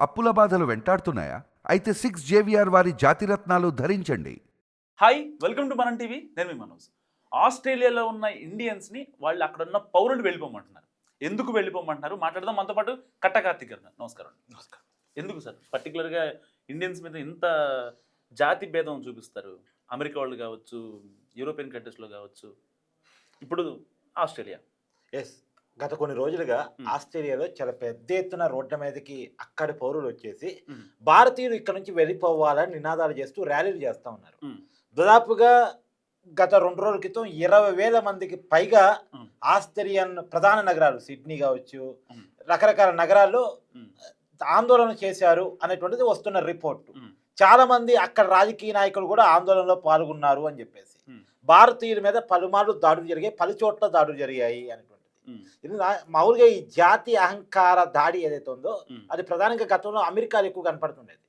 అప్పుల బాధలు వెంటాడుతున్నాయా? అయితే సిక్స్ జేవిఆర్ వారి జాతిరత్నాలు ధరించండి. Hi welcome to Manam TV నేను మీ మనోజ్. ఆస్ట్రేలియాలో ఉన్న ఇండియన్స్ని వాళ్ళు అక్కడ ఉన్న పౌరులు వెళ్ళిపోమంటున్నారు. ఎందుకు వెళ్ళిపోమంటున్నారు? మాట్లాడదాం. మనతో పాటు కట్ట కార్తిక్ గారు. నమస్కారం. నమస్కారం. ఎందుకు సార్? పర్టికులర్గా ఇండియన్స్ మీద ఇంత జాతి భేదం చూపిస్తారు. అమెరికా వాళ్ళు కావచ్చు యూరోపియన్ కంట్రీస్లో కావచ్చు. ఇప్పుడు ఆస్ట్రేలియా. ఎస్ గత కొన్ని రోజులుగా. ఆస్ట్రేలియాలో చాలా పెద్ద ఎత్తున రోడ్ల మీదకి అక్కడి పౌరులు వచ్చేసి. భారతీయులు ఇక్కడ నుంచి వెళ్ళిపోవాలని నినాదాలు చేస్తూ ర్యాలీలు చేస్తూ ఉన్నారు. దాదాపుగా గత రెండు రోజుల క్రితం ఇరవై వేల మందికి పైగా. ఆస్ట్రేలియన్ ప్రధాన నగరాలు సిడ్నీ కావచ్చు. రకరకాల నగరాల్లో. ఆందోళన చేశారు అనేటువంటిది వస్తున్న రిపోర్ట్. చాలా మంది అక్కడ రాజకీయ నాయకులు కూడా ఆందోళనలో పాల్గొన్నారు అని చెప్పేసి. భారతీయుల మీద పలుమార్లు దాడులు జరిగాయి పలు చోట్ల దాడులు జరిగాయి నా- మామూలుగా ఈ జాతి అహంకార దాడి ఏదైతే ఉందో అది ప్రధానంగా గతంలో అమెరికాలో ఎక్కువ కనపడుతుండేది.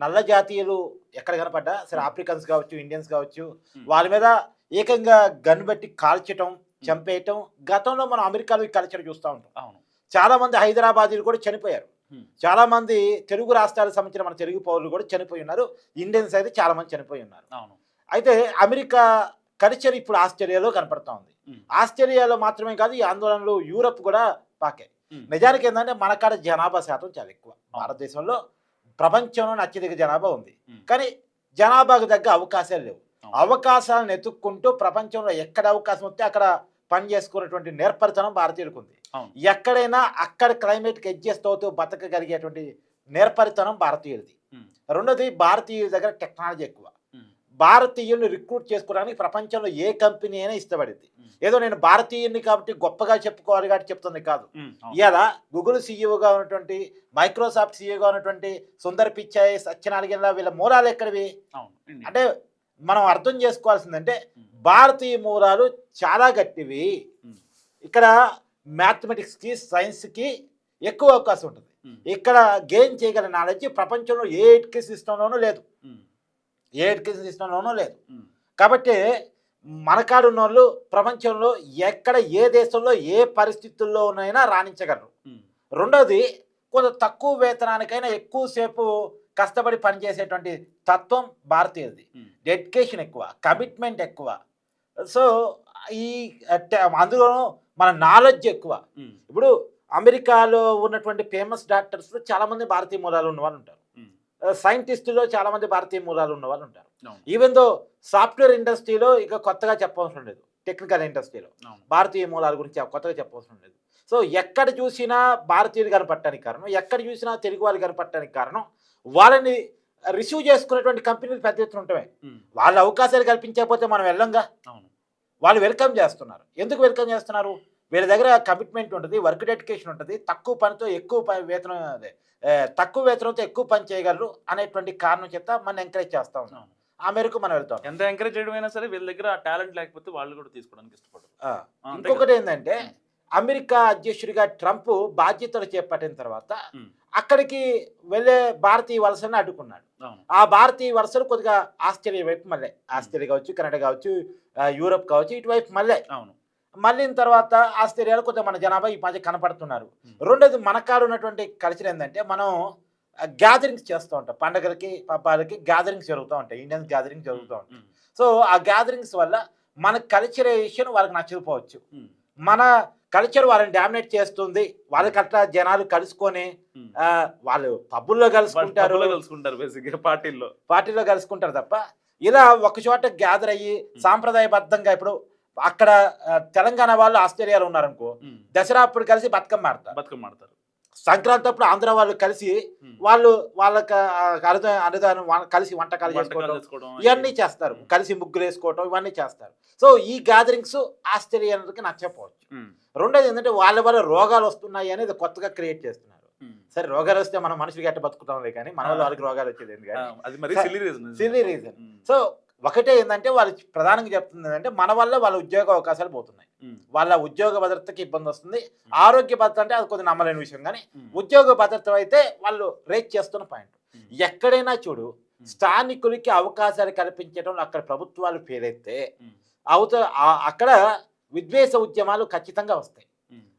నల్ల జాతీయులు ఎక్కడ కనపడ్డా? సరే. ఆఫ్రికన్స్ కావచ్చు ఇండియన్స్ కావచ్చు. వాళ్ళ మీద ఏకంగా గన్ బట్టి కాల్చటం చంపేయటం గతంలో మనం అమెరికాలో ఈ కల్చర్ చూస్తూ ఉంటాం. అవును. చాలా మంది హైదరాబాదీలు కూడా చనిపోయారు. చాలా మంది తెలుగు రాష్ట్రాలకు సంబంధించిన మన తెలుగు పౌరులు కూడా చనిపోయి ఉన్నారు. ఇండియన్స్ అయితే చాలా మంది చనిపోయి ఉన్నారు. అవును. అయితే అమెరికా కల్చర్ ఇప్పుడు ఆస్ట్రేలియాలో కనపడతా ఉంది. ఆస్ట్రేలియాలో మాత్రమే కాదు ఈ ఆందోళనలు యూరప్ కూడా పాకాయి నిజానికి ఏంటంటే మన కాడ జనాభా శాతం చాలా ఎక్కువ. భారతదేశంలో ప్రపంచంలో అత్యధిక జనాభా ఉంది. కానీ జనాభాకు తగ్గ అవకాశాలు లేవు. అవకాశాలను ఎత్తుక్కుంటూ ప్రపంచంలో ఎక్కడ అవకాశం వస్తే అక్కడ పని చేసుకునేటువంటి నేర్పరితనం భారతీయులకు ఉంది. ఎక్కడైనా అక్కడ క్లైమేట్కి అడ్జస్ట్ అవుతూ బతకగలిగేటువంటి నేర్పరితనం భారతీయులది. రెండోది భారతీయుల దగ్గర టెక్నాలజీ ఎక్కువ. ఉమ్, భారతీయుల్ని రిక్రూట్ చేసుకోవడానికి ప్రపంచంలో ఏ కంపెనీ అయినా ఇష్టపడింది. ఏదో నేను భారతీయుని కాబట్టి గొప్పగా చెప్పుకోవాలి కాబట్టి చెప్తుంది కాదు. ఇలా గూగుల్ సీఈఓగా ఉన్నటువంటి మైక్రోసాఫ్ట్ సీఈఓగా ఉన్నటువంటి సుందర్ పిచాయ్ సత్యనారాయణ వీళ్ళ మూలాలు ఎక్కడివి. అంటే మనం అర్థం చేసుకోవాల్సిందంటే భారతీయ మూలాలు చాలా గట్టివి. ఇక్కడ మ్యాథమెటిక్స్కి సైన్స్కి ఎక్కువ అవకాశం ఉంటుంది. ఇక్కడ గెయిన్ చేయగల నాలెడ్జ్ ప్రపంచంలో ఏ ఎడ్యుకేషన్ సిస్టంలోనూ లేదు. ఏ ఎడ్యుకేషన్ సిస్టంలోనూ లేదు. కాబట్టి మనకాడు ఉన్న వాళ్ళు ప్రపంచంలో ఎక్కడ ఏ దేశంలో ఏ పరిస్థితుల్లో ఉన్నైనా రాణించగలరు. రెండోది కొంత తక్కువ వేతనానికైనా ఎక్కువసేపు కష్టపడి పనిచేసేటువంటి తత్వం భారతీయులది. డెడికేషన్ ఎక్కువ కమిట్మెంట్ ఎక్కువ. సో ఈ అందులోనూ మన నాలెడ్జ్ ఎక్కువ. ఇప్పుడు అమెరికాలో ఉన్నటువంటి ఫేమస్ డాక్టర్స్లో చాలామంది భారతీయ మూలాలు ఉన్న వాళ్ళు ఉంటారు సైంటిస్టులో చాలామంది భారతీయ మూలాలు ఉన్న వాళ్ళు ఉంటారు. ఈవెన్ దో సాఫ్ట్వేర్ ఇండస్ట్రీలో ఇక కొత్తగా చెప్పవసరం లేదు. టెక్నికల్ ఇండస్ట్రీలో. భారతీయ మూలాల గురించి కొత్తగా చెప్పవసరం లేదు. సో ఎక్కడ చూసినా భారతీయులు కనపడటానికి కారణం ఎక్కడ చూసినా తెలుగు వాళ్ళు కనపడటానికి కారణం వాళ్ళని రిసీవ్ చేసుకునేటువంటి కంపెనీలు పెద్ద ఎత్తున ఉంటాయి వాళ్ళ అవకాశాలు కల్పించకపోతే మనం వెళ్ళంగా? అవును. వాళ్ళు వెల్కమ్ చేస్తున్నారు. ఎందుకు వెల్కమ్ చేస్తున్నారు? వీళ్ళ దగ్గర కమిట్మెంట్ ఉంటుంది వర్క్ డెడికేషన్ ఉంటుంది తక్కువ పనితో ఎక్కువ వేతనం తక్కువ వేతనంతో ఎక్కువ పని చేయగలరు అనేటువంటి కారణం చేత మనం ఎంకరేజ్ చేస్తా ఉన్నాం. ఆ మేరకు మనం వెళ్తాం. ఎంత ఎంకరేజ్ చేయడం అయినా సరే వీళ్ళ దగ్గర టాలెంట్ లేకపోతే వాళ్ళు కూడా తీసుకోవడానికి ఇష్టపడరు. ఇంకొకటి? ఏంటంటే. అమెరికా అధ్యక్షుడిగా ట్రంప్ బాధ్యతలు చేపట్టిన తర్వాత అక్కడికి వెళ్ళే భారతీయ వలసను అడ్డుకున్నాడు. ఆ భారతీయ వలసలు కొద్దిగా ఆస్ట్రేలియా వైపు మళ్ళీ ఆస్ట్రేలియా కావచ్చు కెనడా కావచ్చు యూరప్ కావచ్చు ఇటువైపు మళ్ళీ. అవును. మళ్ళీన తర్వాత ఆస్ట్రేలియాలో కొద్దిగా మన జనాభా ఈ మధ్య కనపడుతున్నారు. రెండోది మన కాడ ఉన్నటువంటి కల్చర్ ఏంటంటే మనం గ్యాదరింగ్స్ చేస్తూ ఉంటాం. పండగలకి పబ్బాలకి గ్యాదరింగ్స్ జరుగుతూ ఉంటాయి. ఇండియన్స్ గ్యాదరింగ్స్ జరుగుతూ ఉంటాయి. సో ఆ గ్యాదరింగ్స్ వల్ల మన కల్చరైజేషన్ వాళ్ళకి నచ్చకపోవచ్చు. మన కల్చర్ వాళ్ళని డామినేట్ చేస్తుంది. వాళ్ళకి అట్లా జనాలు కలుసుకొని వాళ్ళు పబ్బుల్లో కలుసుకుంటారు. కలుసుకుంటారు పార్టీల్లో. పార్టీలో కలుసుకుంటారు తప్ప ఇలా ఒక చోట గ్యాదర్ అయ్యి సాంప్రదాయబద్ధంగా ఇప్పుడు అక్కడ తెలంగాణ వాళ్ళు ఆస్ట్రేలియాలో ఉన్నారనుకో దసరా అప్పుడు కలిసి బతుకమ్మ ఆడతారు. బతుకమ్మ ఆడతారు. సంక్రాంతి అప్పుడు ఆంధ్ర వాళ్ళు కలిసి వాళ్ళు వాళ్ళకి అనుదానం కలిసి వంటకాలు చేసుకోవడం ఇవన్నీ చేస్తారు. కలిసి ముగ్గులు వేసుకోవటం ఇవన్నీ చేస్తారు. సో ఈ గ్యాదరింగ్స్ ఆస్ట్రేలియన్కి నచ్చకపోవచ్చు. ఉమ్, రెండోది ఏంటంటే వాళ్ళ వల్ల రోగాలు వస్తున్నాయి అనేది కొత్తగా క్రియేట్ చేస్తున్నారు. సరే రోగాలు వస్తే మనం మనుషులకి ఎట్ట బతుకుతాంలే కానీ మన. వాళ్ళకి రోగాలు వచ్చేది కానీ అది మరి స- సిల్లీ రీజన్. సో ఒకటే ఏంటంటే వాళ్ళు ప్రధానంగా చెప్తుంది ఏంటంటే మన వల్ల వాళ్ళ ఉద్యోగ అవకాశాలు పోతున్నాయి. వాళ్ళ ఉద్యోగ భద్రతకి ఇబ్బంది వస్తుంది. ఆరోగ్య భద్రత అంటే అది కొద్దిగా నమ్మలేని విషయం కానీ ఉద్యోగ భద్రత అయితే వాళ్ళు రేట్ చేస్తున్న పాయింట్. ఎక్కడైనా చూడు స్థానికులకి అవకాశాలు కల్పించడంలో అక్కడ ప్రభుత్వాలు ఫెయిల్ అయితే అవత అక్కడ విద్వేష ఉద్యమాలు ఖచ్చితంగా వస్తాయి.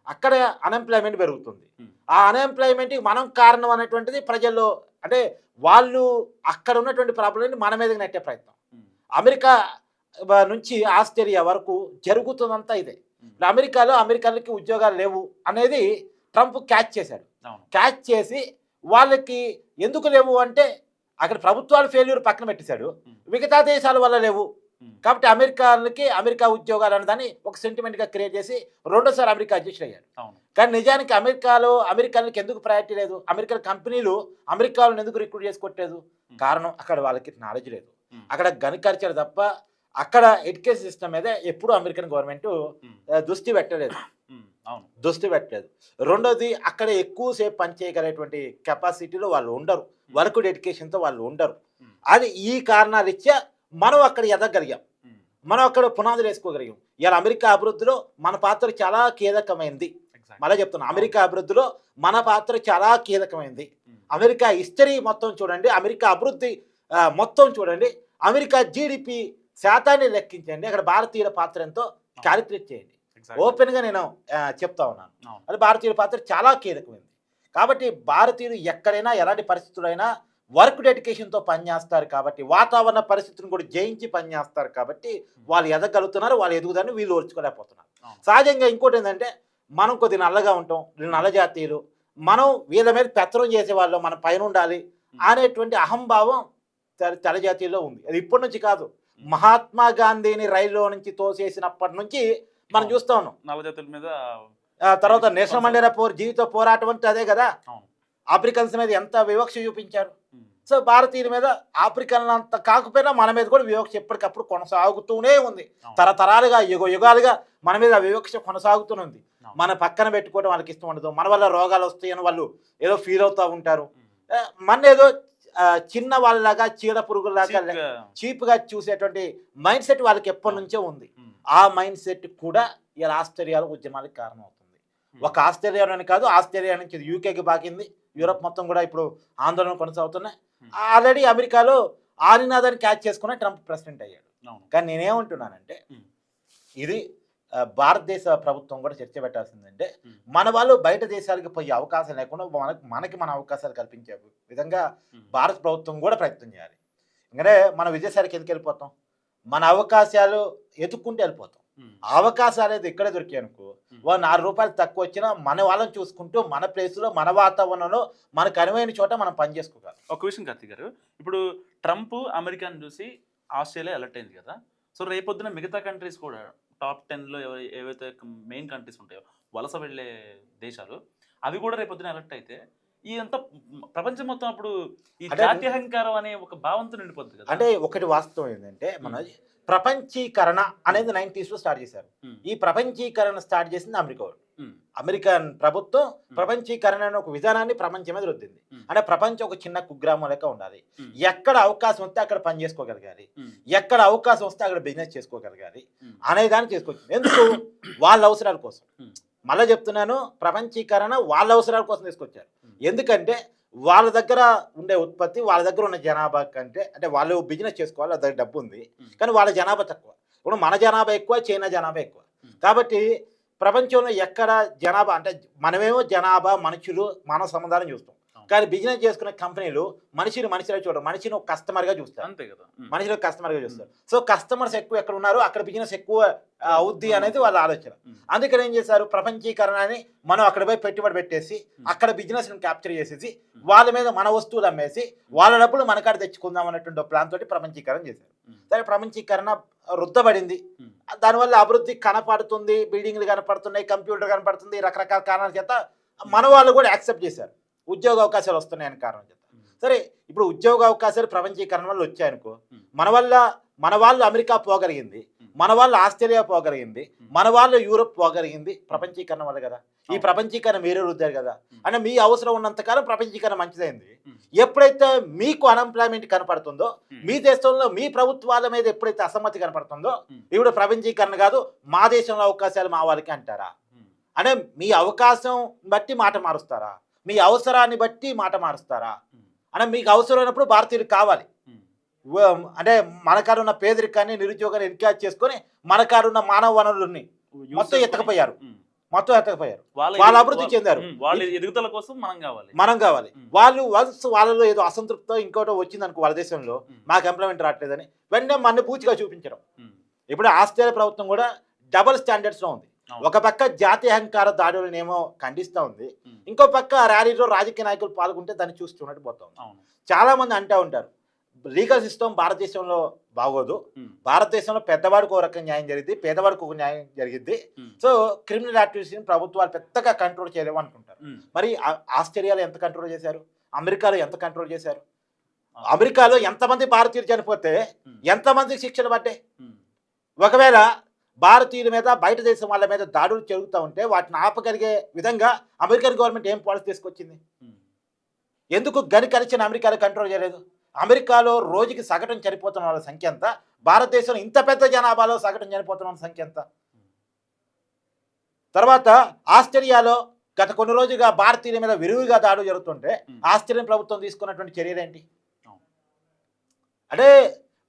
అక్కడ అన్ఎంప్లాయ్మెంట్ పెరుగుతుంది. ఆ అన్ఎంప్లాయ్మెంట్కి మనం కారణం అనేటువంటిది ప్రజల్లో అంటే వాళ్ళు అక్కడ ఉన్నటువంటి ప్రాబ్లంని మన మీదకి నెట్టే ప్రయత్నం. అమెరికా నుంచి ఆస్ట్రేలియా వరకు జరుగుతుందంతా ఇదే. అమెరికాలో అమెరికన్లకి ఉద్యోగాలు లేవు అనేది ట్రంప్ క్యాచ్ చేశాడు. క్యాచ్ చేసి వాళ్ళకి ఎందుకు లేవు అంటే అక్కడ ప్రభుత్వాలు ఫెయిల్యూర్ పక్కన పెట్టేశాడు. మిగతా దేశాల వల్ల లేవు. కాబట్టి అమెరికాలకి అమెరికా ఉద్యోగాలు అన్నదాన్ని ఒక సెంటిమెంట్గా క్రియేట్ చేసి రెండోసారి అమెరికా అధ్యక్షుడు అయ్యాడు. కానీ నిజానికి అమెరికాలో అమెరికన్లకి ఎందుకు ప్రయారిటీ లేదు? అమెరికన్ కంపెనీలు అమెరికాలను ఎందుకు రిక్రూట్ చేసుకోవట్లేదు కారణం అక్కడ వాళ్ళకి నాలెడ్జ్ లేదు. అక్కడ గనికరిచారు తప్ప అక్కడ ఎడ్యుకేషన్ సిస్టమ్ మీద ఎప్పుడు అమెరికన్ గవర్నమెంట్ ఉమ్, దృష్టి పెట్టలేదు. అవును. దృష్టి పెట్టలేదు. రెండోది అక్కడ ఎక్కువసేపు పనిచేయగలిగేటువంటి కెపాసిటీలో వాళ్ళు ఉండరు. వర్క్ డెడికేషన్తో వాళ్ళు ఉండరు. అది ఈ కారణాలు ఇచ్చా మనం అక్కడ ఎదగలిగాం. మనం అక్కడ పునాదులు వేసుకోగలిగాం. ఇలా అమెరికా అభివృద్ధిలో మన పాత్ర చాలా కీలకమైంది. మళ్ళీ చెప్తున్నా అమెరికా అభివృద్ధిలో మన పాత్ర చాలా కీలకమైంది. అమెరికా హిస్టరీ మొత్తం చూడండి అమెరికా అభివృద్ధి మొత్తం చూడండి అమెరికా జీడిపి శాతాన్ని లెక్కించండి. అక్కడ భారతీయుల పాత్ర ఎంతో క్యాలిక్యులేట్ చేయండి. Exactly. ఓపెన్గా నేను చెప్తా ఉన్నాను. అది భారతీయుల పాత్ర చాలా కీలకమైంది. కాబట్టి భారతీయులు ఎక్కడైనా ఎలాంటి పరిస్థితులైనా వర్క్ డెడికేషన్తో పనిచేస్తారు కాబట్టి వాతావరణ పరిస్థితిని కూడా జయించి పనిచేస్తారు కాబట్టి వాళ్ళు ఎదగలుగుతున్నారు వాళ్ళు ఎదుగుదని వీళ్ళు ఓర్చుకోలేకపోతున్నారు. సహజంగా ఇంకోటి ఏంటంటే మనం కొద్ది నల్లగా ఉంటాం వీళ్ళు నల్ల జాతీయులు మనం వీళ్ళ మీద పెత్తనం చేసే వాళ్ళు మన పైన ఉండాలి అనేటువంటి అహంభావం తెల తెల్ల జాతీయుల్లో ఉంది. అది ఇప్పటి నుంచి కాదు. మహాత్మా గాంధీని రైల్లో నుంచి తోసేసినప్పటి నుంచి మనం. చూస్తా ఉన్నాం. నల్లజాతుల మీద తర్వాత నేషనల్ మండేలా పోర్ జీవిత పోరాటం అంటే అదే కదా? ఆఫ్రికన్స్ మీద ఎంత వివక్ష చూపించారు? సో భారతీయుల మీద ఆఫ్రికన్ అంత కాకపోయినా మన మీద కూడా వివక్ష ఎప్పటికప్పుడు కొనసాగుతూనే ఉంది. తరతరాలుగా యుగ యుగాలుగా మన మీద ఆ వివక్ష కొనసాగుతూనే ఉంది. అవును. మన పక్కన పెట్టుకోవడం వాళ్ళకి ఇష్టం ఉండదు. మన వల్ల రోగాలు వస్తాయని వాళ్ళు ఏదో ఫీల్ అవుతూ ఉంటారు. మన ఏదో చిన్న వాళ్ళలాగా చీడ పురుగులాగా చీప్గా. చూసేటువంటి మైండ్ సెట్ వాళ్ళకి ఎప్పటి నుంచో ఉంది. ఆ మైండ్ సెట్ కూడా ఇలా ఆస్ట్రేలియాలో ఉద్యమాలకు కారణం అవుతుంది ఉమ్, ఒక ఆస్ట్రేలియాలోనే కాదు ఆస్ట్రేలియా నుంచి యూకేకి బాకింది యూరప్ మొత్తం కూడా ఇప్పుడు ఆందోళన కొనసాగుతున్నాయి. ఆల్రెడీ అమెరికాలో ఆ నినాదాన్ని క్యాచ్ చేసుకుని ట్రంప్ ప్రెసిడెంట్ అయ్యాడు. కానీ నేనేమంటున్నానంటే. ఇది భారతదేశ ప్రభుత్వం కూడా చర్చ పెట్టాల్సిందంటే. మన వాళ్ళు బయట దేశాలకు పోయే అవకాశం లేకుండా మనకి మనకి మన అవకాశాలు కల్పించే విధంగా భారత ప్రభుత్వం కూడా ప్రయత్నం చేయాలి. ఎందుకంటే మన విదేశాలకు ఎందుకు వెళ్ళిపోతాం? మన అవకాశాలు ఎదుక్కుంటూ వెళ్ళిపోతాం. అవకాశాలు అయితే ఇక్కడే దొరికాయి అనుకో. ఓ నాలుగు రూపాయలు తక్కువ వచ్చినా మన వాళ్ళని చూసుకుంటూ మన ప్లేస్లో మన వాతావరణంలో మనకు అనువైన చోట మనం పని చేసుకోగలం. ఒక విషయం కార్తీక్ గారు ఇప్పుడు ట్రంప్ అమెరికాను చూసి ఆస్ట్రేలియా అలర్ట్ అయింది కదా? సో రేపొద్దున మిగతా కంట్రీస్ కూడా టాప్ టెన్లో ఏవైతే మెయిన్ కంట్రీస్ ఉంటాయో వలస వెళ్ళే దేశాలు అవి కూడా రేపొద్దున అలర్ట్ అయితే ఈ అంతా ప్రపంచం మొత్తం అప్పుడు ఈ అంటే- జాత్యహంకారం అనే ఒక భావంతో నిండిపోద్ది కదా. అంటే ఒకటి వాస్తవం ఏంటంటే మన ప్రపంచీకరణ అనేది నైన్టీస్లో స్టార్ట్ చేశారు. ఈ ప్రపంచీకరణ స్టార్ట్ చేసింది అమెరికా వాళ్ళు. అమెరికన్ ప్రభుత్వం ప్రపంచీకరణ అనే ఒక విధానాన్ని ప్రపంచం మీద రుద్దింది. అంటే ప్రపంచం ఒక చిన్న కుగ్రామం లెక్క ఉండాలి. ఎక్కడ అవకాశం వస్తే అక్కడ పని చేసుకోగలగాలి. ఎక్కడ అవకాశం వస్తే అక్కడ బిజినెస్ చేసుకోగలగాలి అనే దాన్ని ఎందుకు? వాళ్ళ అవసరాల కోసం. మళ్ళీ చెప్తున్నాను ప్రపంచీకరణ వాళ్ళ అవసరాల కోసం తీసుకొచ్చారు. ఎందుకంటే వాళ్ళ దగ్గర ఉండే ఉత్పత్తి వాళ్ళ దగ్గర ఉన్న జనాభా కంటే అంటే వాళ్ళు బిజినెస్ చేసుకోవాలి వాళ్ళ దగ్గర డబ్బు ఉంది. కానీ వాళ్ళ జనాభా తక్కువ ఇప్పుడు మన జనాభా ఎక్కువ చైనా జనాభా ఎక్కువ. కాబట్టి ప్రపంచంలో ఎక్కడ జనాభా అంటే మనమేమో జనాభా మనుషులు మానవ సముదాయం చూస్తాం. కానీ బిజినెస్ చేసుకునే కంపెనీలు మనిషిని మనిషిలో చూడరు. మనిషిని ఒక కస్టమర్గా చూస్తారు. అంతే కదా. ఉమ్, మనిషిలో కస్టమర్గా చూస్తారు. సో కస్టమర్స్ ఎక్కువ ఎక్కడ ఉన్నారు అక్కడ బిజినెస్ ఎక్కువ అవుద్ది అనేది వాళ్ళ ఆలోచన. అందుకని ఏం చేశారు? ప్రపంచీకరణ అని మనం అక్కడ పోయి పెట్టుబడి పెట్టేసి అక్కడ బిజినెస్ క్యాప్చర్ చేసేసి వాళ్ళ మీద మన వస్తువులు అమ్మేసి వాళ్ళ డబ్బులు మన కాడ తెచ్చుకుందాం అన్నటువంటి ప్లాన్ తోటి ప్రపంచీకరణ చేశారు. సరే ప్రపంచీకరణ రుద్దబడింది. దానివల్ల అభివృద్ధి కనపడుతుంది. బిల్డింగ్లు కనపడుతున్నాయి కంప్యూటర్ కనపడుతుంది రకరకాల కారణాల చేత మన వాళ్ళు కూడా యాక్సెప్ట్ చేశారు. ఉద్యోగ అవకాశాలు వస్తున్నాయని కారణం చేత ఉమ్, సరే ఇప్పుడు ఉద్యోగ అవకాశాలు ప్రపంచీకరణ వల్ల వచ్చాయనుకో. మన వల్ల మన వాళ్ళు అమెరికా పోగలిగింది. మన వాళ్ళు ఆస్ట్రేలియా పోగలిగింది. మన వాళ్ళు యూరోప్ పోగలిగింది ప్రపంచీకరణ వల్ల కదా ఈ. ప్రపంచీకరణ మీరే రుద్దారు కదా. అంటే మీ అవసరం ఉన్నంతకాలం ప్రపంచీకరణ మంచిదైంది. ఎప్పుడైతే మీకు అన్ఎంప్లాయ్మెంట్ కనపడుతుందో మీ దేశంలో మీ ప్రభుత్వాల మీద ఎప్పుడైతే అసమ్మతి కనపడుతుందో. ఇప్పుడు ప్రపంచీకరణ కాదు మా దేశంలో అవకాశాలు మా వాళ్ళకి అంటారా అంటే మీ అవకాశం బట్టి మాట మారుస్తారా మీ అవసరాన్ని బట్టి మాట మారుస్తారా? అంటే మీకు అవసరమైనప్పుడు భారతీయులు కావాలి. అంటే మన కాడ ఉన్న పేదరికాన్ని నిరుద్యోగాన్ని ఎన్కరేజ్ చేసుకొని మన కాడ ఉన్న మానవ వనరులని మొత్తం ఎత్తకపోయారు. మొత్తం ఎత్తకపోయారు. వాళ్ళ అభివృద్ధి చెందారు. వాళ్ళ ఎదుగుదల కోసం మనం కావాలి. మనం కావాలి. వాళ్ళు వన్స్ వాళ్ళలో ఏదో అసంతృప్తో ఇంకోటో వచ్చింది అనుకో వాళ్ళ దేశంలో మాకు ఎంప్లాయ్మెంట్ రావట్లేదని వెంటనే మన పూచిగా చూపించడం. ఇప్పుడు ఆస్ట్రేలియా ప్రభుత్వం కూడా డబుల్ స్టాండర్డ్స్లో ఉంది. ఒక పక్క జాతీయ అహంకార దాడులనేమో ఖండిస్తూ ఉంది. ఇంకో పక్క ర్యాలీలో రాజకీయ నాయకులు పాల్గొంటే దాన్ని చూసి చూడట్టు పోతా ఉంది. చాలా మంది అంటూ ఉంటారు లీగల్ సిస్టమ్ భారతదేశంలో బాగోదు. భారతదేశంలో పెద్దవాడికి ఒక రకం న్యాయం జరిగింది పేదవాడికి ఒక న్యాయం జరిగింది సో క్రిమినల్ యాక్టివిటీస్ని ప్రభుత్వాలు పెద్దగా కంట్రోల్ చేయలేము అనుకుంటారు. మరి ఆస్ట్రేలియాలో ఎంత కంట్రోల్ చేశారు? అమెరికాలో ఎంత కంట్రోల్ చేశారు. అమెరికాలో ఎంతమంది భారతీయులు చనిపోతే ఎంతమందికి శిక్షలు పడ్డాయి? ఉమ్, ఒకవేళ భారతీయుల మీద బయట దేశం వాళ్ళ మీద దాడులు జరుగుతూ ఉంటే వాటిని ఆపగలిగే విధంగా అమెరికన్ గవర్నమెంట్ ఏం పాలసీ తీసుకొచ్చింది? ఎందుకు గని కలిసిన అమెరికాలో కంట్రోల్ చేయలేదు? అమెరికాలో రోజుకి సగటున చనిపోతున్న వాళ్ళ సంఖ్య ఎంత? భారతదేశంలో ఇంత పెద్ద జనాభాలో సగటున చనిపోతున్న వాళ్ళ సంఖ్య ఎంత? తర్వాత ఆస్ట్రేలియాలో గత కొన్ని రోజులుగా భారతీయుల మీద విరివిగా దాడులు జరుగుతుంటే ఆస్ట్రేలియన్ ప్రభుత్వం తీసుకున్నటువంటి చర్యలు ఏంటి? అవును. అంటే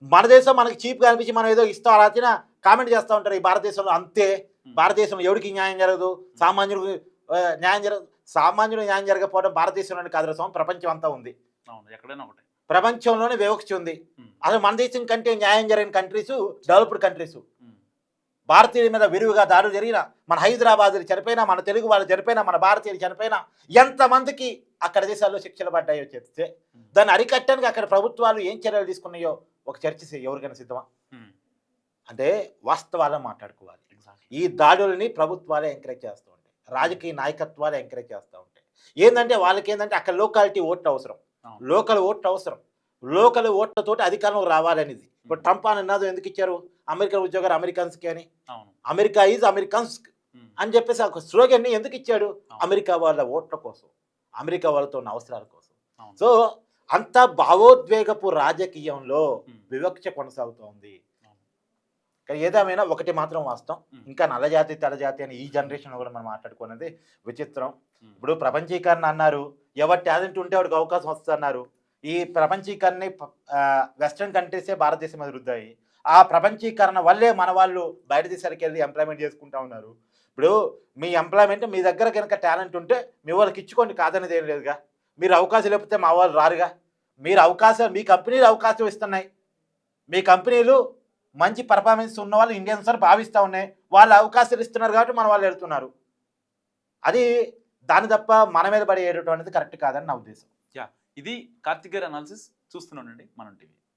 మన దేశం మనకి చీప్గా అనిపించి మనం ఏదో ఇస్తాం అలా తిన కామెంట్ చేస్తూ ఉంటారు ఈ భారతదేశంలో. అంతే. భారతదేశంలో ఎవరికి న్యాయం జరగదు? సామాన్యుడికి న్యాయం జరగదు సామాన్యుడు న్యాయం జరగకపోవడం భారతదేశంలోని కాదు స్వామి ప్రపంచం అంతా ఉంది ఎక్కడైనా ఒకటే. ప్రపంచంలోనే వివక్ష ఉంది. అసలు మన దేశం కంటే న్యాయం జరిగిన కంట్రీస్ డెవలప్డ్ కంట్రీస్ భారతీయుల మీద విరివిగా దాడులు జరిగిన మన హైదరాబాద్ చనిపోయినా మన తెలుగు వాళ్ళు చనిపోయినా మన భారతీయులు చనిపోయినా ఎంతమందికి అక్కడ దేశాల్లో శిక్షలు పడ్డాయో చెప్తే దాన్ని అరికట్టడానికి అక్కడ ప్రభుత్వాలు ఏం చర్యలు తీసుకున్నాయో ఒక చర్చ ఎవరికైనా సిద్ధమా? అంటే వాస్తవాలను మాట్లాడుకోవాలి. ఈ దాడుల్ని ప్రభుత్వాలే ఎంకరేజ్ చేస్తూ ఉంటాయి. రాజకీయ నాయకత్వాలే ఎంకరేజ్ చేస్తూ ఉంటాయి. ఏంటంటే వాళ్ళకి ఏంటంటే అక్కడ లోకాలిటీ ఓట్లు అవసరం. లోకల్ ఓట్లు అవసరం. లోకల్ ఓట్లతోటి అధికారం రావాలనేది. ఇప్పుడు ట్రంప్ అని నినాదం ఎందుకు ఇచ్చారు? అమెరికన్ ఉద్యోగాలు అమెరికన్స్కి అని. అమెరికా ఈజ్ అమెరికన్స్ అని చెప్పేసి ఒక స్లోగన్ని ఎందుకు ఇచ్చాడు. అమెరికా వాళ్ళ ఓట్ల కోసం. అమెరికా వాళ్ళతో ఉన్న అవసరాల కోసం. సో అంత భావోద్వేగపు రాజకీయంలో వివక్ష కొనసాగుతోంది. ఏదేమైనా ఒకటి మాత్రం వాస్తవం. ఇంకా నల్లజాతి తెల్లజాతి అని ఈ జనరేషన్ కూడా మనం మాట్లాడుకున్నది విచిత్రం. ఇప్పుడు ప్రపంచీకరణ అన్నారు ఎవరి టాలెంట్ ఉంటే వాడికి అవకాశం వస్తుంది అన్నారు. ఈ ప్రపంచీకరణ వెస్ట్రన్ కంట్రీసే భారతదేశం మీద రుద్దాయి. ఆ ప్రపంచీకరణ వల్లే మన వాళ్ళు బయట దేశాలకు వెళ్ళి ఎంప్లాయ్మెంట్ చేసుకుంటా ఉన్నారు. ఇప్పుడు మీ ఎంప్లాయ్మెంట్ మీ దగ్గర కనుక టాలెంట్ ఉంటే మీ వాళ్ళకి ఇచ్చుకోండి కాదనేది ఏం లేదుగా. మీరు అవకాశం లేకపోతే మా వాళ్ళు రారుగా. మీరు అవకాశం మీ కంపెనీలు అవకాశం ఇస్తున్నాయి. మీ కంపెనీలు మంచి పర్ఫార్మెన్స్ ఉన్న వాళ్ళు ఇండియన్స్ అని భావిస్తూ ఉన్నాయి. వాళ్ళు అవకాశాలు ఇస్తున్నారు కాబట్టి మన వాళ్ళు వెళ్తున్నారు. అది దాని తప్ప మన మీద పడి అనేది కరెక్ట్ కాదని నా ఉద్దేశం. యా ఇది కార్తిక్ గారి అనాలిసిస్ చూస్తున్నానండి మనం టీవీ.